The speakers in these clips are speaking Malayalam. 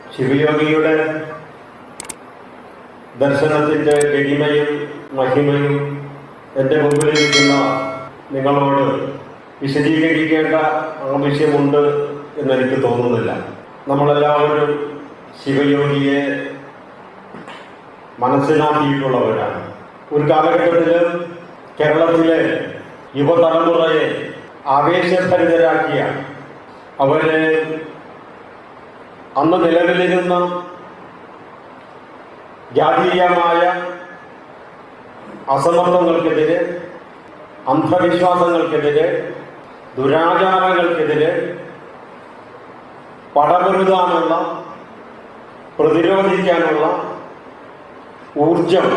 ശിവയോഗിയുടെ ദർശനത്തിൻ്റെ ഗരിമയും മഹിമയും എന്റെ മുമ്പിലിരിക്കുന്ന നിങ്ങളോട് വിശദീകരിക്കേണ്ട ആവശ്യമുണ്ട് എന്നെനിക്ക് തോന്നുന്നില്ല. നമ്മളെല്ലാവരും ശിവയോഗിയെ മനസ്സിലാക്കിയിട്ടുള്ളവരാണ്. ഒരു കാലഘട്ടത്തിൽ കേരളത്തിലെ യുവതലമുറയെ ആവേശഭരിതരാക്കിയ അവരെ അന്ന് നിലവിലിരുന്ന ജാതീയമായ അസമത്വങ്ങൾക്കെതിരെ അന്ധവിശ്വാസങ്ങൾക്കെതിരെ ദുരാചാരങ്ങൾക്കെതിരെ പടപൊരുതാനുള്ള പ്രതിരോധിക്കാനുള്ള ഊർജം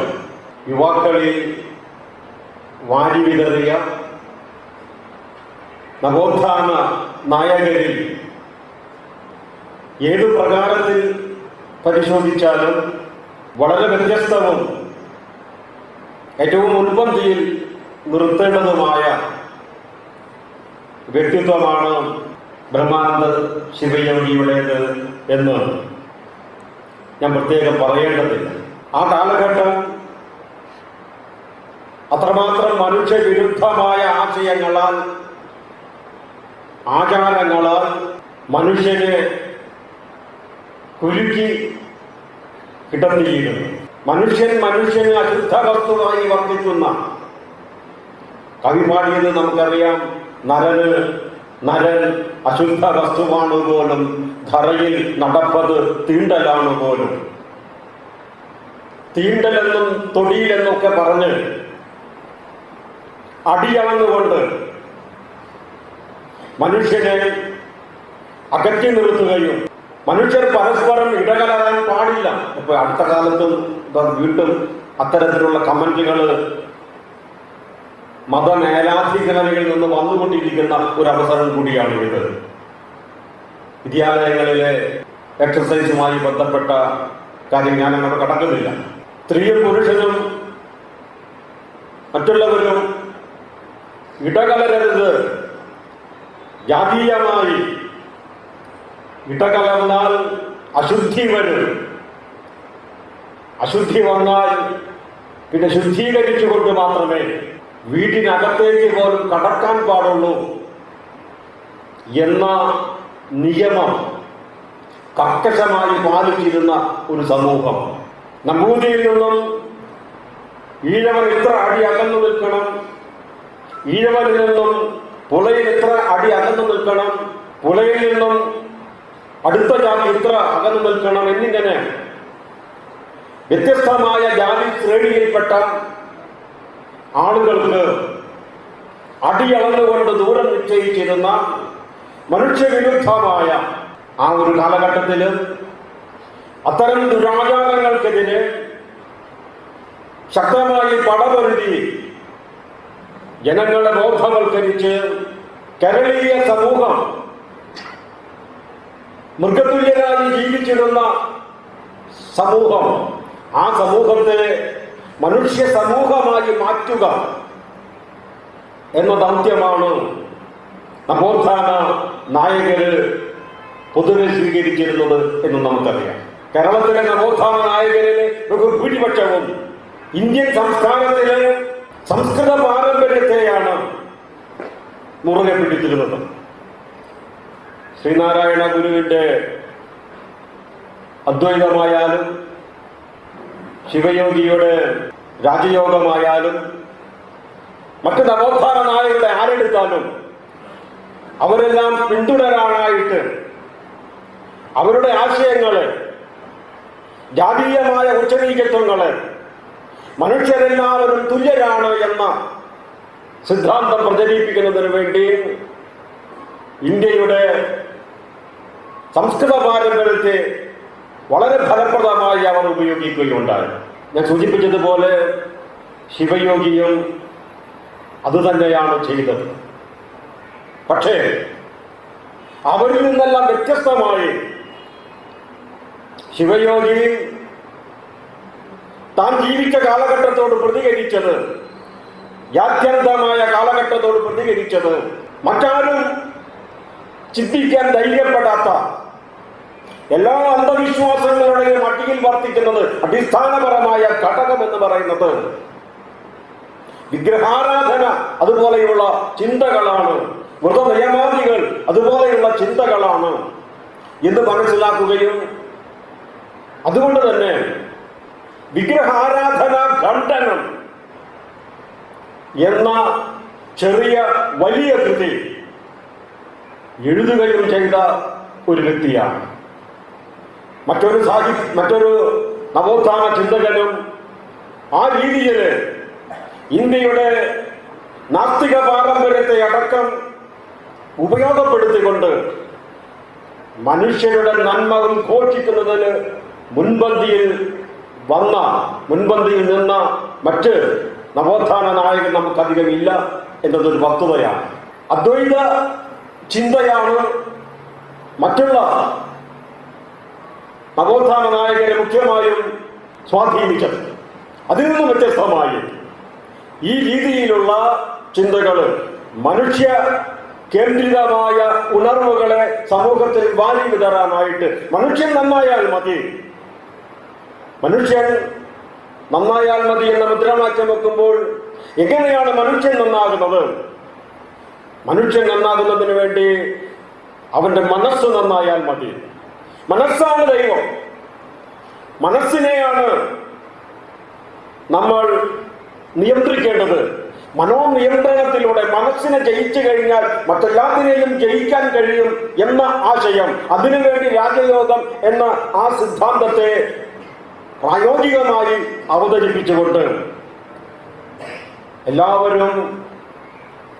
യുവാക്കളിൽ വാരിവിതറിയ നവോത്ഥാന നായകരിൽ ഏതു പ്രകാരത്തിൽ പരിശോധിച്ചാലും വളരെ വ്യത്യസ്തവും ഏറ്റവും മുൻപന്തിയിൽ നിർത്തേണ്ടതുമായ വ്യക്തിത്വമാണ് ബ്രഹ്മാനന്ദ ശിവയോഗിയുടേത് എന്ന് ഞാൻ പ്രത്യേകം പറയേണ്ടതില്ല. ആ കാലഘട്ടം അത്രമാത്രം മനുഷ്യവിരുദ്ധമായ ആശയങ്ങളാൽ ആചാരങ്ങളാൽ മനുഷ്യനെ കുരുക്കി കിടത്തിയിരുന്നു. മനുഷ്യൻ മനുഷ്യന് അശുദ്ധ വസ്തുവായി വർദ്ധിക്കുന്ന കവി പാടിയത് നമുക്കറിയാം. നരന് നരൻ അശുദ്ധ വസ്തുവാണ് പോലും ധറയിൽ നടപ്പത് തീണ്ടലാണ് പോലും. തീണ്ടലെന്നും തൊടിയിലെന്നൊക്കെ പറഞ്ഞ് അടിയളന്നുകൊണ്ട് മനുഷ്യനെ അകറ്റി നിർത്തുകയും മനുഷ്യർ പരസ്പരം ഇടകലരാൻ പാടില്ല. ഇപ്പൊ അടുത്ത കാലത്തും വീണ്ടും അത്തരത്തിലുള്ള കമന്റുകൾ മതമേലാധികാരികളിൽ നിന്ന് വന്നുകൊണ്ടിരിക്കുന്ന ഒരു അവസരം കൂടിയാണ് ഇത്. വിദ്യാലയങ്ങളിലെ എക്സസൈസുമായി ബന്ധപ്പെട്ട കാര്യം ഞാൻ അങ്ങോട്ട് കടക്കുന്നില്ല. സ്ത്രീയും പുരുഷനും മറ്റുള്ളവരും ഇടകലരരുത്. ജാതീയമായി ഇടകലർന്നാൽ അശുദ്ധി വരും. അശുദ്ധി വന്നാൽ പിന്നെ ശുദ്ധീകരിച്ചുകൊണ്ട് മാത്രമേ വീട്ടിനകത്തേക്ക് പോലും കടക്കാൻ പാടുള്ളൂ എന്ന നിയമം കർക്കശമായി പാലിച്ചിരുന്ന ഒരു സമൂഹം. നമ്പൂതിയിൽ നിന്നും ഈഴവൻ എത്ര അടി അകന്നു നിൽക്കണം. ഈഴവനിൽ നിന്നും പുളയിൽ എത്ര അടി അകന്നു നിൽക്കണം. പുളയിൽ നിന്നും അടുത്ത ജാതി ഇത്ര അകന്നു നിൽക്കണം എന്നിങ്ങനെ വ്യത്യസ്തമായ ജാതി ശ്രേണിയിൽപ്പെട്ട ആളുകൾക്ക് അടിയളന്നുകൊണ്ട് ദൂരം നിശ്ചയിച്ചിരുന്ന മനുഷ്യവിരുദ്ധമായ ആ ഒരു കാലഘട്ടത്തിൽ അത്തരം ദുരാചാരങ്ങൾക്കെതിരെ ശക്തമായി പടപൊരുതി ജനങ്ങളെ ബോധവൽക്കരിച്ച് കേരളീയ സമൂഹം മൃഗതുല്യരായി ജീവിച്ചിരുന്ന സമൂഹം ആ സമൂഹത്തെ മനുഷ്യ സമൂഹമായി മാറ്റുക എന്ന ദൗത്യമാണ് നവോത്ഥാന നായകര് പൊതുവെ സ്വീകരിച്ചിരുന്നത് എന്ന് നമുക്കറിയാം. കേരളത്തിലെ നവോത്ഥാന നായകരിലെ ബഹുഭൂരിപക്ഷവും ഇന്ത്യൻ സംസ്കാരത്തിലെ സംസ്കൃത പാരമ്പര്യത്തെയാണ് മുറുകെ പിടിച്ചിരുന്നത്. ശ്രീനാരായണ ഗുരുവിന്റെ അദ്വൈതമായാലും ശിവയോഗിയുടെ രാജയോഗമായാലും മറ്റ് നവോത്ഥാന നായകരുടെ ആരെടുത്താലും അവരെല്ലാം പിന്തുടരാനായിട്ട് അവരുടെ ആശയങ്ങളെ ജാതീയമായ ഉച്ചനീചത്വങ്ങളെ മനുഷ്യരെല്ലാവരും തുല്യരാണ് എന്ന സിദ്ധാന്തം പ്രചരിപ്പിക്കുന്നതിന് വേണ്ടി ഇന്ത്യയുടെ സംസ്കൃത പാരമ്പര്യത്തെ വളരെ ഫലപ്രദമായി അവർ ഉപയോഗിക്കുകയുണ്ടായി. ഞാൻ സൂചിപ്പിച്ചതുപോലെ ശിവയോഗിയും അതുതന്നെയാണ് ചെയ്തത്. പക്ഷേ അവരിൽ നിന്നെല്ലാം വ്യത്യസ്തമായി ശിവയോഗി താൻ ജീവിച്ച കാലഘട്ടത്തോട് പ്രതികരിച്ചത് യാത്യന്തമായ കാലഘട്ടത്തോട് പ്രതികരിച്ചത് മറ്റാരും ചിന്തിക്കാൻ ധൈര്യപ്പെടാത്ത എല്ലാ അന്ധവിശ്വാസങ്ങളുടെയും അടിയിൽ വർത്തിക്കുന്നത് അടിസ്ഥാനപരമായ ഘടകം എന്ന് പറയുന്നത് വിഗ്രഹാരാധന അതുപോലെയുള്ള ചിന്തകളാണ്. വ്രതനിയമാദികൾ അതുപോലെയുള്ള ചിന്തകളാണ് എന്ന് മനസ്സിലാക്കുകയും അതുകൊണ്ട് തന്നെ വിഗ്രഹാരാധന ഖണ്ഡനം എന്ന ചെറിയ വലിയ കൃതി എഴുതുകയും ചെയ്ത ഒരു വ്യക്തിയാണ്. മറ്റൊരു സാഹി മറ്റൊരു നവോത്ഥാന ചിന്തകനും ആ രീതിയിൽ ഇന്ത്യയുടെ നാസ്തിക പാരമ്പര്യത്തെ അടക്കം ഉപയോഗപ്പെടുത്തിക്കൊണ്ട് മനുഷ്യരുടെ നന്മ ഉദ്ഘോഷിക്കുന്നതിന് മുൻപന്തിയിൽ വന്ന മുൻപന്തിയിൽ നിന്ന മറ്റ് നവോത്ഥാന നായകൻ നമുക്കധികം ഇല്ല എന്നതൊരു വസ്തുതയാണ്. അദ്വൈത ചിന്തയാണ് മറ്റുള്ള നവോത്ഥാന നായകരെ മുഖ്യമായും സ്വാധീനിച്ചത്. അതിൽ നിന്നും വ്യത്യസ്തമായി ഈ രീതിയിലുള്ള ചിന്തകൾ മനുഷ്യ കേന്ദ്രിതമായ ഉണർവുകളെ സമൂഹത്തിൽ വാരി വിതറാനായിട്ട് മനുഷ്യൻ നന്നായാൽ മതി. മനുഷ്യൻ നന്നായാൽ മതി എന്ന മുദ്രാവാക്യം വെക്കുമ്പോൾ എങ്ങനെയാണ് മനുഷ്യൻ നന്നാകുന്നത്? മനുഷ്യൻ നന്നാകുന്നതിന് വേണ്ടി അവന്റെ മനസ്സ് നന്നായാൽ മതി. മനസ്സാണ് ദൈവം. മനസ്സിനെയാണ് നമ്മൾ നിയന്ത്രിക്കേണ്ടത്. മനോനിയന്ത്രണത്തിലൂടെ മനസ്സിനെ ജയിച്ചു കഴിഞ്ഞാൽ മറ്റെല്ലാത്തിനെയും ജയിക്കാൻ കഴിയും എന്ന ആശയം അതിനുവേണ്ടി രാജയോഗം എന്ന ആ സിദ്ധാന്തത്തെ പ്രായോഗികമായി അവതരിപ്പിച്ചുകൊണ്ട് എല്ലാവരും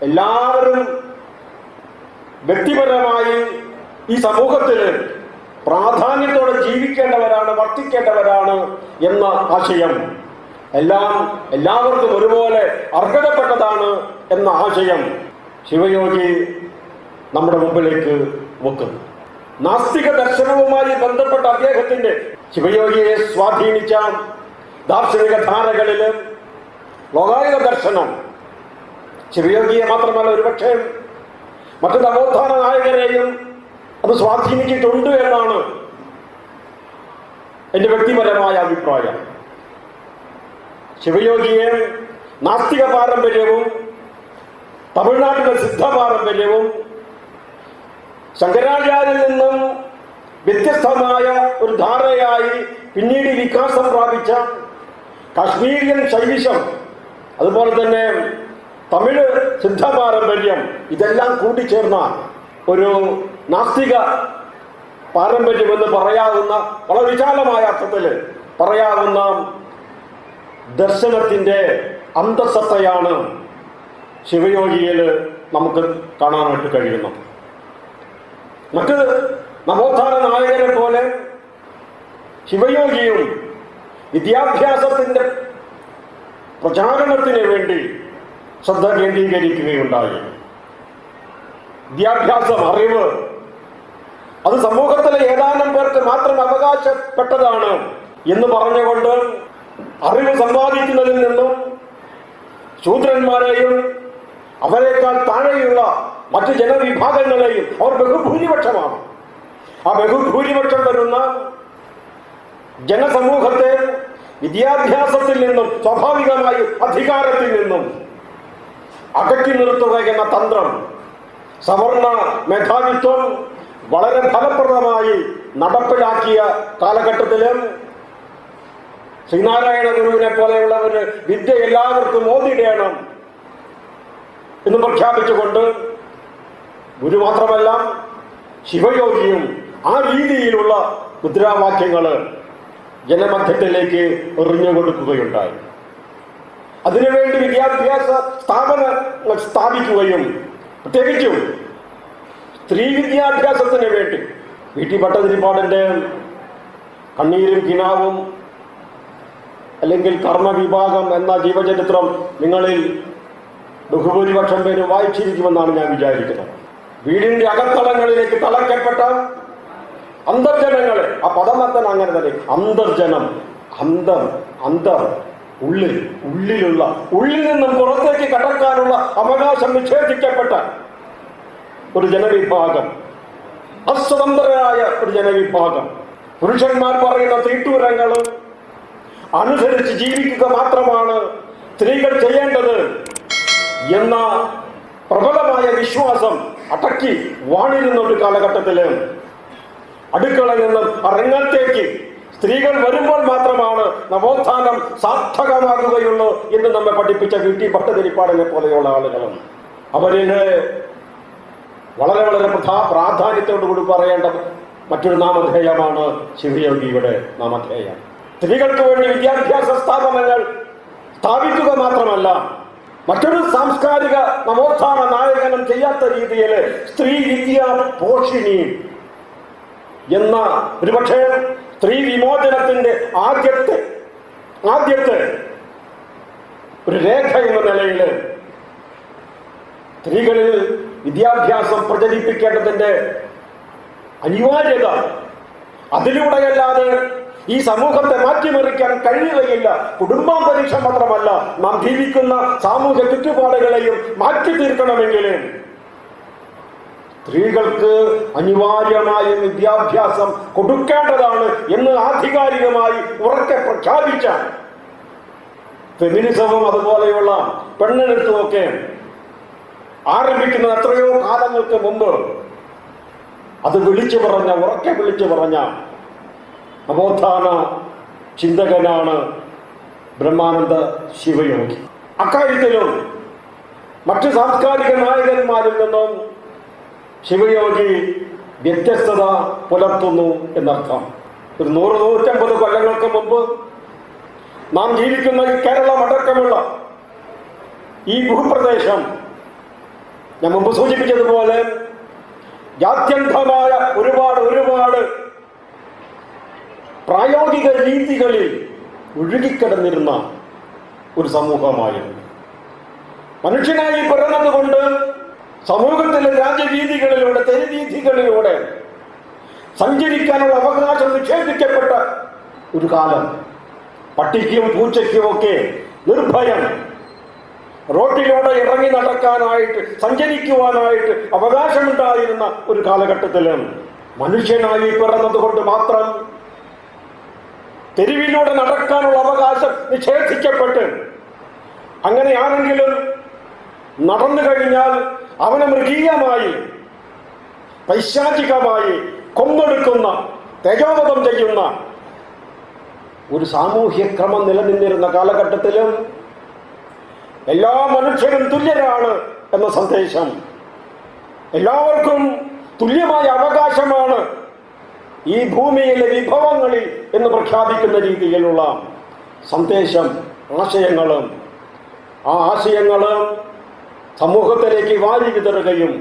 എല്ലാവരും വ്യക്തിപരമായി ഈ സമൂഹത്തിൽ പ്രാധാന്യത്തോടെ ജീവിക്കേണ്ടവരാണ് വർത്തിക്കേണ്ടവരാണ് എന്ന ആശയം. എല്ലാം എല്ലാവർക്കും ഒരുപോലെ അർഹതപ്പെട്ടതാണ് എന്ന ആശയം ശിവയോഗി നമ്മുടെ മുമ്പിലേക്ക് വെക്കുന്നു. നാസ്തിക ദർശനവുമായി ബന്ധപ്പെട്ട അദ്ദേഹത്തിന്റെ ശിവയോഗിയെ സ്വാധീനിച്ച ദാർശനിക ധാരകളിൽ ലോകായുധ ദർശനം. ശിവയോഗിയെ മാത്രമല്ല ഒരുപക്ഷെ മറ്റു നവോത്ഥാന നായകരെയും അത് സ്വാധീനിച്ചിട്ടുണ്ട് എന്നാണ് എന്റെ വ്യക്തിപരമായ അഭിപ്രായം. ശിവയോഗിയെ നാസ്തിക പാരമ്പര്യവും തമിഴ്നാട്ടിലെ സിദ്ധ പാരമ്പര്യവും ശങ്കരാചാര്യൽ നിന്നും വ്യത്യസ്തമായ ഒരു ധാരയായി പിന്നീട് വികാസം പ്രാപിച്ച കാശ്മീരിയൻ ശൈവിഷം അതുപോലെ തന്നെ തമിഴ് സിദ്ധ പാരമ്പര്യം ഇതെല്ലാം കൂട്ടിച്ചേർന്ന ഒരു നാസ്തിക പാരമ്പര്യം എന്ന് പറയാവുന്ന വളരെ വിശാലമായ അർത്ഥത്തിൽ പറയാവുന്ന ദർശനത്തിന്റെ അന്തസത്തയാണ് ശിവയോഗിയിൽ നമുക്ക് കാണാനായിട്ട് കഴിയുന്നത്. നമുക്ക് നവോത്ഥാന നായകരെ പോലെ ശിവയോഗിയും വിദ്യാഭ്യാസത്തിന്റെ പ്രചാരണത്തിന് വേണ്ടി ശ്രദ്ധ കേന്ദ്രീകരിക്കുകയുണ്ടായി. വിദ്യാഭ്യാസം അറിവ് അത് സമൂഹത്തിലെ ഏതാനും പേർക്ക് മാത്രം അവകാശപ്പെട്ടതാണ് എന്ന് പറഞ്ഞുകൊണ്ട് അറിവ് സമ്പാദിക്കുന്നതിൽ നിന്നും ശൂദ്രന്മാരെയും അവരെക്കാൾ താഴെയുള്ള മറ്റ് ജനവിഭാഗങ്ങളെയും അവർ ബഹുഭൂരിപക്ഷമാണ്. ആ ബഹുഭൂരിപക്ഷം വരുന്ന ജനസമൂഹത്തെ വിദ്യാഭ്യാസത്തിൽ നിന്നും സ്വാഭാവികമായി അധികാരത്തിൽ നിന്നും അകറ്റി നിർത്തുക എന്ന തന്ത്രം സവർണ മേധാവിത്വം വളരെ ഫലപ്രദമായി നടപ്പിലാക്കിയ കാലഘട്ടത്തിലും ശ്രീനാരായണ ഗുരുവിനെ പോലെയുള്ളവര് വിദ്യ എല്ലാവർക്കും ഓതിടേണം എന്ന് പ്രഖ്യാപിച്ചുകൊണ്ട് ഗുരു മാത്രമല്ല ശിവയോഗിയും ആ രീതിയിലുള്ള മുദ്രാവാക്യങ്ങൾ ജനമധ്യത്തിലേക്ക് എറിഞ്ഞു കൊടുക്കുകയുണ്ടായി. അതിനുവേണ്ടി വിദ്യാഭ്യാസ സ്ഥാപന സ്ഥാപിക്കുകയും പ്രത്യേകിച്ചും സ്ത്രീ വിദ്യാഭ്യാസത്തിന് വേണ്ടി. വി ടി ഭട്ടതിരിപ്പാടിന്റെ കണ്ണീരും കിനാവും അല്ലെങ്കിൽ കർമ്മവിഭാഗം എന്ന ജീവചരിത്രം നിങ്ങളിൽ ബഹുഭൂരിപക്ഷം പേര് വായിച്ചിരിക്കുമെന്നാണ് ഞാൻ വിചാരിക്കുന്നത്. വീടിന്റെ അകത്തളങ്ങളിലേക്ക് തളയ്ക്കപ്പെട്ട അന്തർജനങ്ങളെ ആ പദമത്തൻ അങ്ങനെ തന്നെ അന്തർജനം അന്തർ അന്തർ ഉള്ളിൽ ഉള്ളിലുള്ള ഉള്ളിൽ നിന്നും പുറത്തേക്ക് കടക്കാനുള്ള അവകാശം നിഷേധിക്കപ്പെട്ട ഒരു ജനവിഭാഗം. അസ്വതന്ത്രരായ ഒരു ജനവിഭാഗം. പുരുഷന്മാർ പറയുന്ന തീട്ടൂരങ്ങൾ അനുസരിച്ച് ജീവിക്കുക മാത്രമാണ് സ്ത്രീകൾ ചെയ്യേണ്ടത് എന്ന പ്രബലമായ വിശ്വാസം അടക്കി വാണിരുന്ന ഒരു കാലഘട്ടത്തിൽ അടുക്കള നിന്ന് അരങ്ങത്തേക്ക് സ്ത്രീകൾ വരുമ്പോൾ മാത്രമാണ് നവോത്ഥാനം സാർത്ഥകമാകുകയുള്ളൂ എന്ന് നമ്മെ പഠിപ്പിച്ച വീട്ടി ഭട്ടതിരിപ്പാടിനെ പോലെയുള്ള ആളുകളും. അവരിൽ വളരെ വളരെ പ്രധാ പ്രാധാന്യത്തോടുകൂടി പറയേണ്ട മറ്റൊരു നാമധേയമാണ് ശിവയോഗിയുടെ നാമധേയം. സ്ത്രീകൾക്ക് വേണ്ടി വിദ്യാഭ്യാസ സ്ഥാപനങ്ങൾ സ്ഥാപിക്കുക മാത്രമല്ല മറ്റൊരു സാംസ്കാരിക നവോത്ഥാന നായകനം ചെയ്യാത്ത രീതിയിൽ സ്ത്രീ വിദ്യ പോഷിണി എന്ന ഒരുപക്ഷെ സ്ത്രീ വിമോചനത്തിന്റെ ആദ്യത്തെ ആദ്യത്തെ ഒരു രേഖ എന്ന നിലയിൽ സ്ത്രീകളിൽ വിദ്യാഭ്യാസം പ്രചരിപ്പിക്കേണ്ടതിന്റെ അനിവാര്യത അതിലൂടെയല്ലാതെ ഈ സമൂഹത്തെ മാറ്റിമറിക്കാൻ കഴിയുകയില്ല. കുടുംബാന്തരീക്ഷം മാത്രമല്ല നാം ജീവിക്കുന്ന സാമൂഹ്യ ചുറ്റുപാടുകളെയും മാറ്റി തീർക്കണമെങ്കിൽ സ്ത്രീകൾക്ക് അനിവാര്യമായ വിദ്യാഭ്യാസം കൊടുക്കേണ്ടതാണ് എന്ന് ആധികാരികമായി ഉറക്കെ പ്രഖ്യാപിച്ച ഫെമിനിസവും അതുപോലെയുള്ള പെണ്ണെഴുത്തുമൊക്കെ ആരംഭിക്കുന്നത് എത്രയോ കാലങ്ങൾക്ക് മുമ്പ്. അത് വിളിച്ചു പറഞ്ഞ ഉറക്കെ വിളിച്ചു പറഞ്ഞ നവോത്ഥാന ചിന്തകനാണ് ബ്രഹ്മാനന്ദ ശിവയോഗി. അക്കാര്യത്തിലും മറ്റ് സാംസ്കാരിക നായകന്മാരിൽ നിന്നും ശിവയോഗി വ്യത്യസ്തത പുലർത്തുന്നു എന്നർത്ഥം. ഒരു നൂറ് നൂറ്റമ്പത് കൊല്ലങ്ങൾക്ക് മുമ്പ് നാം ജീവിക്കുന്ന ഈ കേരളം അടക്കമുള്ള ഈ ഭൂപ്രദേശം ഞാൻ മുമ്പ് സൂചിപ്പിച്ചതുപോലെ ജാത്യന്തമായ ഒരുപാട് ഒരുപാട് പ്രായോഗിക രീതികളിൽ ഒഴുകിക്കിടന്നിരുന്ന ഒരു സമൂഹമായിരുന്നു. മനുഷ്യനായി പിറന്നതുകൊണ്ട് സമൂഹത്തിലെ രാജ്യരീതികളിലൂടെ തെരുവീതികളിലൂടെ സഞ്ചരിക്കാനുള്ള അവകാശം നിഷേധിക്കപ്പെട്ട ഒരു കാലം. പട്ടിക്കും പൂച്ചയ്ക്കും ഒക്കെ നിർഭയം റോഡിലൂടെ ഇറങ്ങി നടക്കാനായിട്ട് സഞ്ചരിക്കുവാനായിട്ട് അവകാശമുണ്ടായിരുന്ന ഒരു കാലഘട്ടത്തിൽ മനുഷ്യനായി പിറന്നത് കൊണ്ട് മാത്രം തെരുവിലൂടെ നടക്കാനുള്ള അവകാശം നിഷേധിക്കപ്പെട്ട് അങ്ങനെയാണെങ്കിലും നടന്നു കഴിഞ്ഞാൽ അവനെ മൃഗീയമായി പൈശാചികമായി കൊന്നെടുക്കുന്ന തേജോവധം ചെയ്യുന്ന ഒരു സാമൂഹ്യ ക്രമം നിലനിന്നിരുന്ന കാലഘട്ടത്തിലും എല്ലാ മനുഷ്യരും തുല്യരാണ് എന്ന സന്ദേശം. എല്ലാവർക്കും തുല്യമായ അവകാശമാണ് ഈ ഭൂമിയിലെ വിഭവങ്ങളിൽ എന്ന് പ്രഖ്യാപിക്കുന്ന രീതിയിലുള്ള സന്ദേശം ആശയങ്ങളും. ആ ആശയങ്ങളും സമൂഹത്തിലേക്ക് വാരി വിതറുകയും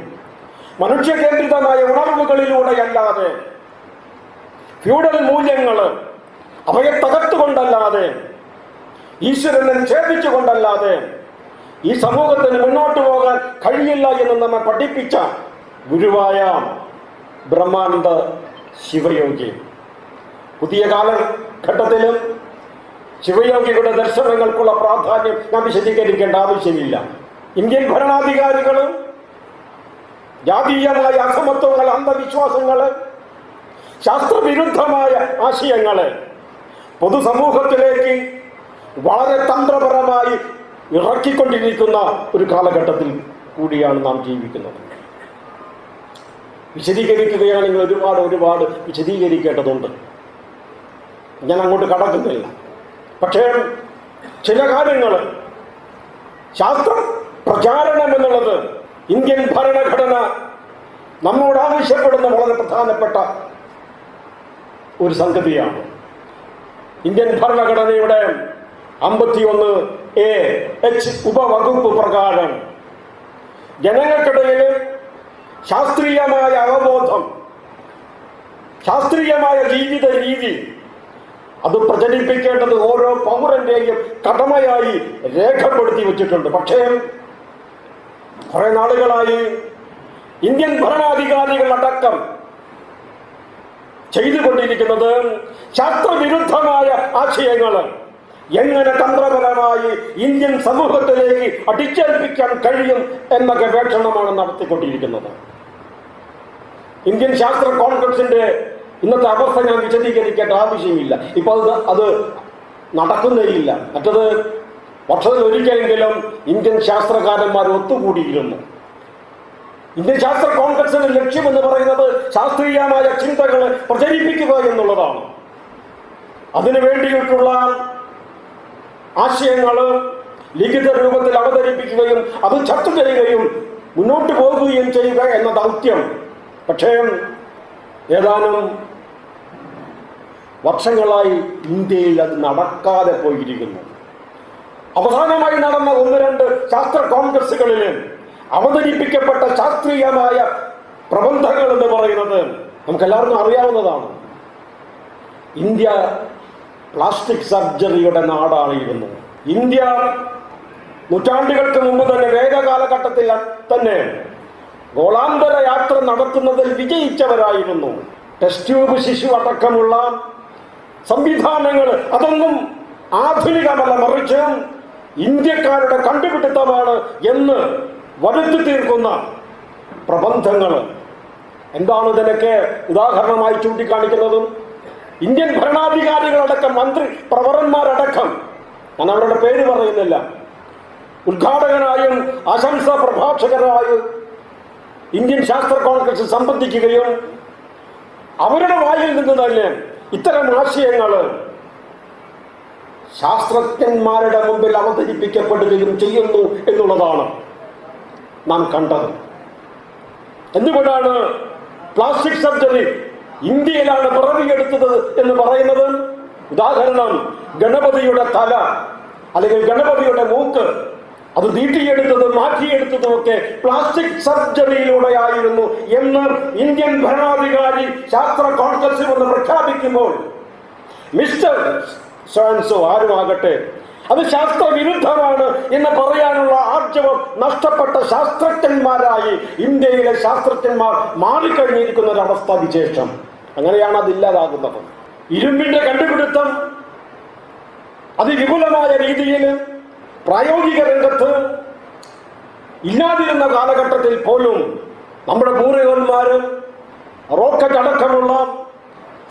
മനുഷ്യകേന്ദ്രിതമായ ഉണർവുകളിലൂടെയല്ലാതെ ഫ്യൂഡൽ മൂല്യങ്ങൾ അവയെ തകർത്തുകൊണ്ടല്ലാതെ ഈശ്വരനെ നിഷേധിച്ചുകൊണ്ടല്ലാതെ ഈ സമൂഹത്തിന് മുന്നോട്ട് പോകാൻ കഴിയില്ല എന്ന് നമ്മെ പഠിപ്പിച്ച ഗുരുവായ ബ്രഹ്മാനന്ദ ശിവയോഗി. പുതിയ കാലഘട്ടത്തിലും ശിവയോഗിയുടെ ദർശനങ്ങൾക്കുള്ള പ്രാധാന്യം ഞാൻ വിശദീകരിക്കേണ്ട ആവശ്യമില്ല. ഇന്ത്യൻ ഭരണാധികാരികളും ജാതീയമായ അസമത്വങ്ങൾ അന്ധവിശ്വാസങ്ങൾ ശാസ്ത്രവിരുദ്ധമായ ആശയങ്ങൾ പൊതുസമൂഹത്തിലേക്ക് വളരെ തന്ത്രപരമായി ഇറക്കിക്കൊണ്ടിരിക്കുന്ന ഒരു കാലഘട്ടത്തിൽ കൂടിയാണ് നാം ജീവിക്കുന്നത്. വിശദീകരിക്കുകയാണെങ്കിൽ ഒരുപാട് ഒരുപാട് വിശദീകരിക്കേണ്ടതുണ്ട്. ഞാൻ അങ്ങോട്ട് കടക്കുന്നില്ല. പക്ഷേ ചില കാര്യങ്ങൾ ശാസ്ത്ര പ്രചാരണം എന്നുള്ളത് ഇന്ത്യൻ ഭരണഘടന നമ്മോട് ആവശ്യപ്പെടുന്ന വളരെ പ്രധാനപ്പെട്ട ഒരു സംഗതിയാണ്. ഇന്ത്യൻ ഭരണഘടനയുടെ അമ്പത്തിയൊന്ന് എ എച്ച് ഉപവകുപ്പ് പ്രകാരം ജനങ്ങൾക്കിടയിൽ ശാസ്ത്രീയമായ അവബോധം ശാസ്ത്രീയമായ ജീവിത രീതി അത് പ്രചരിപ്പിക്കേണ്ടത് ഓരോ പൗരന്റെയും കടമയായി രേഖപ്പെടുത്തി വെച്ചിട്ടുണ്ട്. പക്ഷേ കുറെ നാളുകളായി ഇന്ത്യൻ ഭരണാധികാരികളടക്കം ചെയ്തുകൊണ്ടിരിക്കുന്നത് ശാസ്ത്രവിരുദ്ധമായ ആശയങ്ങൾ എങ്ങനെ തന്ത്രപരമായി ഇന്ത്യൻ സമൂഹത്തിലേക്ക് അടിച്ചേൽപ്പിക്കാൻ കഴിയും എന്ന ഗവേഷണമാണ് നടത്തിക്കൊണ്ടിരിക്കുന്നത്. ഇന്ത്യൻ ശാസ്ത്ര കോൺഗ്രസിന്റെ ഇന്നത്തെ അവസ്ഥ ഞാൻ വിശദീകരിക്കേണ്ട ആവശ്യമില്ല. ഇപ്പൊ അത് അത് നടക്കുന്നേയില്ല. മറ്റത് വർഷത്തിൽ ഒരിക്കലെങ്കിലും ഇന്ത്യൻ ശാസ്ത്രകാരന്മാർ ഒത്തുകൂടിയിരുന്നു. ഇന്ത്യൻ ശാസ്ത്ര കോൺഗ്രസിന്റെ ലക്ഷ്യം എന്ന് പറയുന്നത് ശാസ്ത്രീയമായ ചിന്തകൾ പ്രചരിപ്പിക്കുക എന്നുള്ളതാണ്. അതിനു വേണ്ടിയിട്ടുള്ള ആശയങ്ങൾ ലിഖിത രൂപത്തിൽ അവതരിപ്പിക്കുകയും അത് ചർച്ച ചെയ്യുകയും മുന്നോട്ട് പോകുകയും ചെയ്യുക എന്ന ദൗത്യം. പക്ഷേ ഏതാനും വർഷങ്ങളായി ഇന്ത്യയിൽ അത് നടക്കാതെ പോയിരിക്കുന്നു. അവസാനമായി നടന്ന ഒന്ന് രണ്ട് ശാസ്ത്ര കോൺഗ്രസുകളിൽ അവതരിപ്പിക്കപ്പെട്ട ശാസ്ത്രീയമായ പ്രബന്ധങ്ങൾ എന്ന് പറയുന്നത് നമുക്കെല്ലാവർക്കും അറിയാവുന്നതാണ്. ഇന്ത്യ പ്ലാസ്റ്റിക് സർജറിയുടെ നാടായിരുന്നു ഇന്ത്യ നൂറ്റാണ്ടുകൾക്ക് മുമ്പ് തന്നെ വേദകാലഘട്ടത്തിൽ തന്നെ ഗോളാന്തര യാത്ര നടത്തുന്നതിൽ വിജയിച്ചവരായിരുന്നു. ടെസ്റ്റ് ട്യൂബ് ശിശു അടക്കമുള്ള സംവിധാനങ്ങൾ അതൊന്നും ആധുനികമല്ല മറിച്ച് ഇന്ത്യക്കാരുടെ കണ്ടുപിടുത്തമാണ് എന്ന് വരുത്തി തീർക്കുന്ന പ്രബന്ധങ്ങൾ. എന്താണ് ഇതിനൊക്കെ ഉദാഹരണമായി ചൂണ്ടിക്കാണിക്കുന്നതും? ഇന്ത്യൻ ഭരണാധികാരികളടക്കം മന്ത്രി പ്രവറന്മാരടക്കം ഞാൻ അവരുടെ പേര് പറയുന്നില്ല. ഉദ്ഘാടകനായും ആശംസ പ്രഭാഷകരായും ഇന്ത്യൻ ശാസ്ത്ര കോൺഗ്രസ് സംബന്ധിക്കുകയും അവരുടെ വായിൽ നിന്ന് തന്നെ ഇത്തരം ആശയങ്ങൾ ശാസ്ത്രജ്ഞന്മാരുടെ മുമ്പിൽ അവതരിപ്പിക്കപ്പെടുകയും ചെയ്യുന്നു എന്നുള്ളതാണ് നാം കണ്ടത്. എന്തുകൊണ്ടാണ് പ്ലാസ്റ്റിക് സർജറി ഇന്ത്യയിലാണ് പിറവിയെടുത്തത് എന്ന് പറയുന്നത്. ഉദാഹരണം ഗണപതിയുടെ തല അല്ലെങ്കിൽ ഗണപതിയുടെ മൂക്ക്. അത് നീട്ടിയെടുത്തതും മാറ്റിയെടുത്തതും ഒക്കെ പ്ലാസ്റ്റിക് സർജറിയിലൂടെയായിരുന്നു എന്ന് ഇന്ത്യൻ ഭരണാധികാരി ശാസ്ത്ര കോൺഗ്രസിൽ വന്ന് പ്രഖ്യാപിക്കുമ്പോൾ മിസ്റ്റർ സോൻസോ ആരുമാകട്ടെ അത് ശാസ്ത്രവിരുദ്ധമാണ് എന്ന് പറയാനുള്ള ആർജവം നഷ്ടപ്പെട്ട ശാസ്ത്രജ്ഞന്മാരായി ഇന്ത്യയിലെ ശാസ്ത്രജ്ഞന്മാർ മാറിക്കഴിഞ്ഞിരിക്കുന്ന ഒരവസ്ഥ വിശേഷം. അങ്ങനെയാണ് അത് ഇല്ലാതാകുന്നത്. ഇരുമ്പിന്റെ കണ്ടുപിടുത്തം അതിവിപുലമായ രീതിയിൽ പ്രായോഗിക രംഗത്ത് ഇല്ലാതിരുന്ന കാലഘട്ടത്തിൽ പോലും നമ്മുടെ പൂർവികന്മാർ റോക്കറ്റ് അടക്കമുള്ള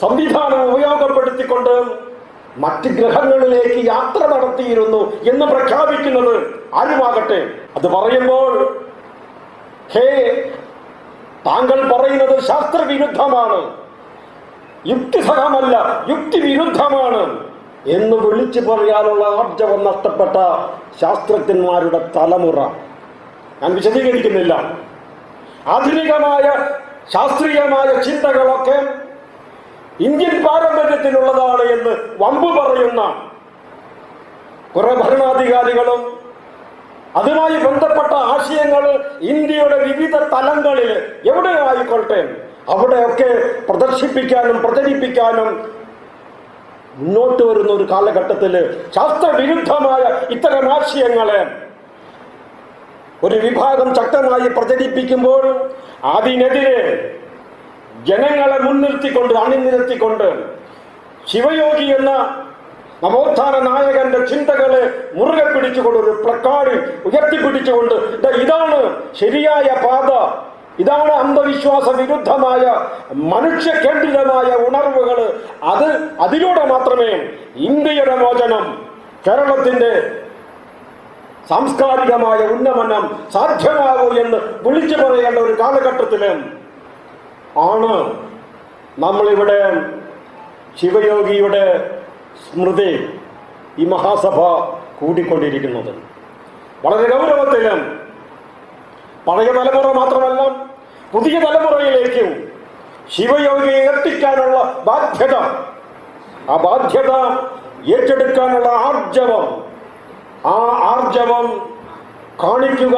സംവിധാനം ഉപയോഗപ്പെടുത്തിക്കൊണ്ട് മറ്റ് ഗ്രഹങ്ങളിലേക്ക് യാത്ര നടത്തിയിരുന്നു എന്ന് പ്രഖ്യാപിക്കുന്നത് ആരുമാകട്ടെ? അത് പറയുമ്പോൾ ഹേ താങ്കൾ പറയുന്നത് ശാസ്ത്രവിരുദ്ധമാണ്. യുക്തിസഹമല്ല യുക്തിവിരുദ്ധമാണ് എന്ന് വിളിച്ചു പറയാനുള്ള ആർജവം നഷ്ടപ്പെട്ട ശാസ്ത്രജ്ഞന്മാരുടെ തലമുറ. ഞാൻ വിശദീകരിക്കുന്നില്ല. ആധുനികമായ ശാസ്ത്രീയമായ ചിന്തകളൊക്കെ ഇന്ത്യൻ പാരമ്പര്യത്തിലുള്ളതാണ് എന്ന് വമ്പ് പറയുന്ന കുറെ ഭരണാധികാരികളും അതുമായി ബന്ധപ്പെട്ട ആശയങ്ങൾ ഇന്ത്യയുടെ വിവിധ തലങ്ങളിൽ എവിടെ ആയിക്കോട്ടെ അവിടെയൊക്കെ പ്രദർശിപ്പിക്കാനും പ്രചരിപ്പിക്കാനും മുന്നോട്ട് വരുന്ന ഒരു കാലഘട്ടത്തിൽ ശാസ്ത്രവിരുദ്ധമായ ഇത്തരം ആശയങ്ങളെ ഒരു വിഭാഗം ശക്തമായി പ്രചരിപ്പിക്കുമ്പോൾ അതിനെതിരെ ജനങ്ങളെ മുൻനിർത്തിക്കൊണ്ട് അണിനിരത്തിക്കൊണ്ട് ശിവയോഗി എന്ന നവോത്ഥാന നായകന്റെ ചിന്തകളെ മുറുകെ പിടിച്ചുകൊണ്ട് ഒരു പ്രക്കാടി ഉയർത്തിപ്പിടിച്ചുകൊണ്ട് ഇതാണ് ശരിയായ പാത. ഇതാണ് അന്ധവിശ്വാസ വിരുദ്ധമായ മനുഷ്യ കേന്ദ്രിതമായ ഉണർവുകൾ അത് അതിലൂടെ മാത്രമേ ഇന്ത്യയുടെ മോചനം കേരളത്തിന്റെ സാംസ്കാരികമായ ഉന്നമനം സാധ്യമാകൂ എന്ന് വിളിച്ചു പറയേണ്ട ഒരു കാലഘട്ടത്തിൽ ആണ് നമ്മളിവിടെ ശിവയോഗിയുടെ സ്മൃതി ഈ മഹാസഭ കൂടിക്കൊണ്ടിരിക്കുന്നത്. വളരെ ഗൗരവത്തിലും പഴയ തലമുറ മാത്രമല്ല പുതിയ തലമുറയിലേക്കും ശിവയോഗിയെ എത്തിക്കാനുള്ള ബാധ്യത ആ ബാധ്യത ഏറ്റെടുക്കാനുള്ള ആർജവം ആ ആർജവം കാണിക്കുക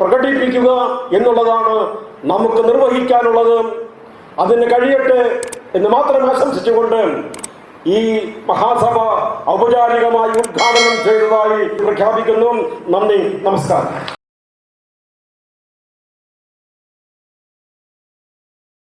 പ്രകടിപ്പിക്കുക എന്നുള്ളതാണ് നമുക്ക് നിർവഹിക്കാനുള്ളത്. അതിന് കഴിയട്ടെ എന്ന് മാത്രം ആശംസിച്ചുകൊണ്ട് ഈ മഹാസഭ ഔപചാരികമായി ഉദ്ഘാടനം ചെയ്തതായി പ്രഖ്യാപിക്കുന്നു. നന്ദി. നമസ്കാരം.